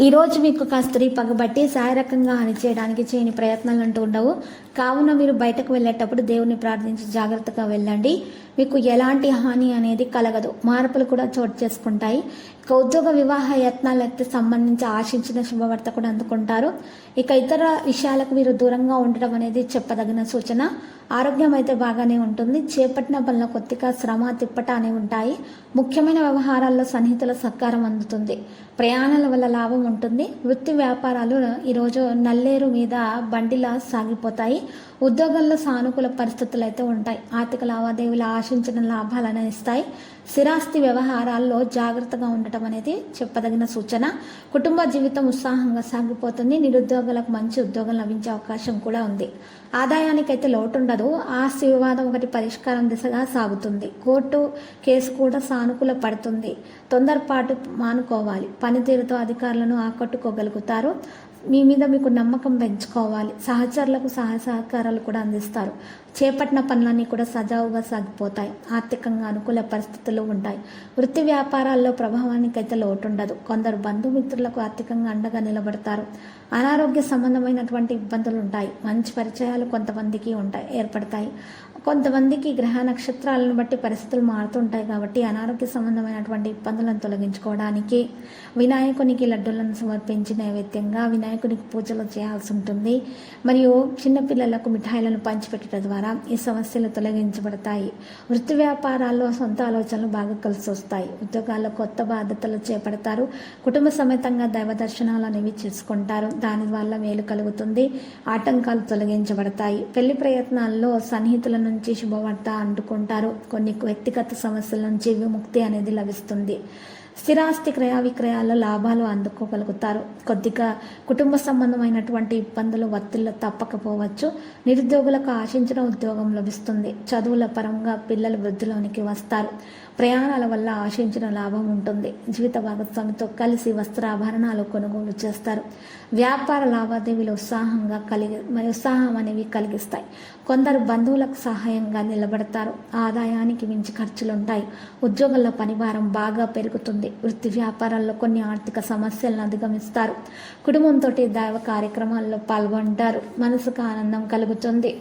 ఈరోజు మీకు మీకు కాస్త పగబట్టి శారీరకంగా హాని చేయడానికి చేయని ప్రయత్నాలు అంటూ ఉండవు. కావున మీరు బయటకు వెళ్ళేటప్పుడు దేవుని ప్రార్థించి జాగ్రత్తగా వెళ్ళండి. మీకు ఎలాంటి హాని అనేది కలగదు. మార్పులు కూడా చోటు చేసుకుంటాయి. ఇక ఉద్యోగ వివాహ యత్నాలకి సంబంధించి ఆశించిన శుభవార్త కూడా అందుకుంటారు. ఇక ఇతర విషయాలకు మీరు దూరంగా ఉండడం అనేది చెప్పదగిన సూచన. ఆరోగ్యం అయితే బాగానే ఉంటుంది. చేపట్టిన పనుల కొద్దిగా శ్రమ తిప్పట అనేవి ఉంటాయి. ముఖ్యమైన వ్యవహారాల్లో సన్నిహితుల సహకారం అందుతుంది. ప్రయాణాల వల్ల లాభం ఉంటుంది. వృత్తి వ్యాపారాలు ఈరోజు నల్లేరు మీద బండిలా సాగిపోతాయి. ఉద్యోగంలో సానుకూల పరిస్థితులు అయితే ఉంటాయి. ఆర్థిక లావాదేవీలు ఆశించిన లాభాలను ఇస్తాయి. స్థిరాస్తి వ్యవహారాల్లో జాగ్రత్తగా ఉండటం అనేది చెప్పదగిన సూచన. కుటుంబ జీవితం ఉత్సాహంగా సాగిపోతుంది. నిరుద్యోగులకు మంచి ఉద్యోగం లభించే అవకాశం కూడా ఉంది. ఆదాయానికైతే లోటు ఉండదు ఆస్తి వివాదం ఒకటి పరిష్కారం దిశగా సాగుతుంది. కోర్టు కేసు కూడా సానుకూల పడుతుంది. తొందరపాటు మానుకోవాలి. పనితీరుతో అధికారులను ఆకట్టుకోగలుగుతారు. మీ మీద మీకు నమ్మకం పెంచుకోవాలి. సహచరులకు సహాయ సహకారాలు కూడా అందిస్తారు. చేపట్టిన పనులన్నీ కూడా సజావుగా సాగిపోతాయి. ఆర్థికంగా అనుకూల పరిస్థితులు ఉంటాయి. వృత్తి వ్యాపారాల్లో ప్రభావానికి అయితే లోటు ఉండదు కొందరు బంధుమిత్రులకు ఆర్థికంగా అండగా నిలబడతారు. అనారోగ్య సంబంధమైనటువంటి ఇబ్బందులు ఉంటాయి. మంచి పరిచయాలు కొంతమందికి ఉంటాయి ఏర్పడతాయి. కొంతమందికి గ్రహ నక్షత్రాలను బట్టి పరిస్థితులు మారుతుంటాయి కాబట్టి అనారోగ్య సంబంధమైనటువంటి ఇబ్బందులను తొలగించుకోవడానికి వినాయకునికి లడ్డూలను సమర్పించి నైవేద్యంగా వినాయకునికి పూజలు చేయాల్సి ఉంటుంది. మరియు చిన్నపిల్లలకు మిఠాయిలను పంచిపెట్టడం ద్వారా ఈ సమస్యలు తొలగించబడతాయి. వృత్తి వ్యాపారాల్లో సొంత ఆలోచనలు బాగా కలిసి వస్తాయి. ఉద్యోగాల్లో కొత్త బాధ్యతలు చేపడతారు. కుటుంబ సమేతంగా దైవ దర్శనాలు అనేవి చేసుకుంటారు. దాని వల్ల మేలు కలుగుతుంది. ఆటంకాలు తొలగించబడతాయి. పెళ్ళి ప్రయత్నాల్లో సన్నిహితులను నుంచి శుభవార్త అందుకుంటారు కొన్ని వ్యక్తిగత సమస్యల నుంచి విముక్తి అనేది లభిస్తుంది. స్థిరాస్తి క్రయ విక్రయాల్లో లాభాలు అందుకోగలుగుతారు. కొద్దిగా కుటుంబ సంబంధమైనటువంటి ఇబ్బందులు ఒత్తిళ్ళు తప్పకపోవచ్చు. నిరుద్యోగులకు ఆశించిన ఉద్యోగం లభిస్తుంది. చదువుల పరంగా పిల్లలు వృద్ధిలోనికి వస్తారు. ప్రయాణాల వల్ల ఆశించిన లాభం ఉంటుంది. జీవిత భాగస్వామితో కలిసి వస్త్రాభరణాలు కొనుగోలు చేస్తారు. వ్యాపార లావాదేవీలు ఉత్సాహంగా కలిగి మరి ఉత్సాహం అనేవి కలిగిస్తాయి. కొందరు బంధువులకు సహాయంగా నిలబడతారు. ఆదాయానికి మించి ఖర్చులు ఉంటాయి ఉద్యోగాల్లో పనిభారం బాగా పెరుగుతుంది. వృత్తి వ్యాపారాల్లో కొన్ని ఆర్థిక సమస్యలను అధిగమిస్తారు. కుటుంబంతో దైవ కార్యక్రమాల్లో పాల్గొంటారు. మనసుకు ఆనందం కలుగుతుంది.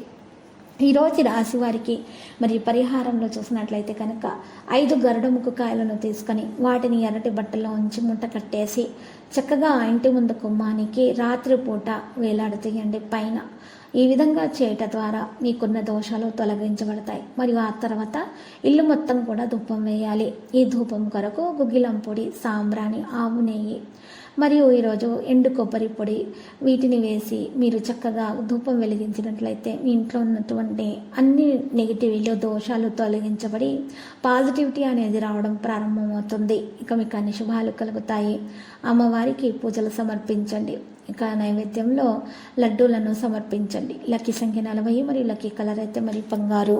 ఈరోజు రాశి వారికి మరి పరిహారంలో చూసినట్లయితే కనుక ఐదు గరుడముకు కాయలను తీసుకొని వాటిని ఎర్రటి బట్టలో ఉంచి ముట్ట కట్టేసి చక్కగా ఇంటి ముందు కుమ్మానికి రాత్రిపూట వేలాడుతీయండి పైన. ఈ విధంగా చేయటం ద్వారా మీకున్న దోషాలు తొలగించబడతాయి. మరియు ఆ తర్వాత ఇల్లు మొత్తం కూడా ధూపం వేయాలి. ఈ ధూపం కొరకు గుగ్గిలం పొడి సాంబ్రాణి ఆవు నెయ్యి మరియు ఈరోజు ఎండు కొబ్బరి పొడి వీటిని వేసి మీరు చక్కగా ధూపం వెలిగించినట్లయితే మీ ఇంట్లో ఉన్నటువంటి అన్ని నెగిటివ్లో దోషాలు తొలగించబడి పాజిటివిటీ అనేది రావడం ప్రారంభమవుతుంది. ఇక మీకు అన్ని శుభాలు కలుగుతాయి. అమ్మవారికి పూజలు సమర్పించండి. ఇక నైవేద్యంలో లడ్డూలను సమర్పించండి. లక్కీ సంఖ్య నలభై మరియు లక్కీ కలర్ అయితే మరి బంగారు.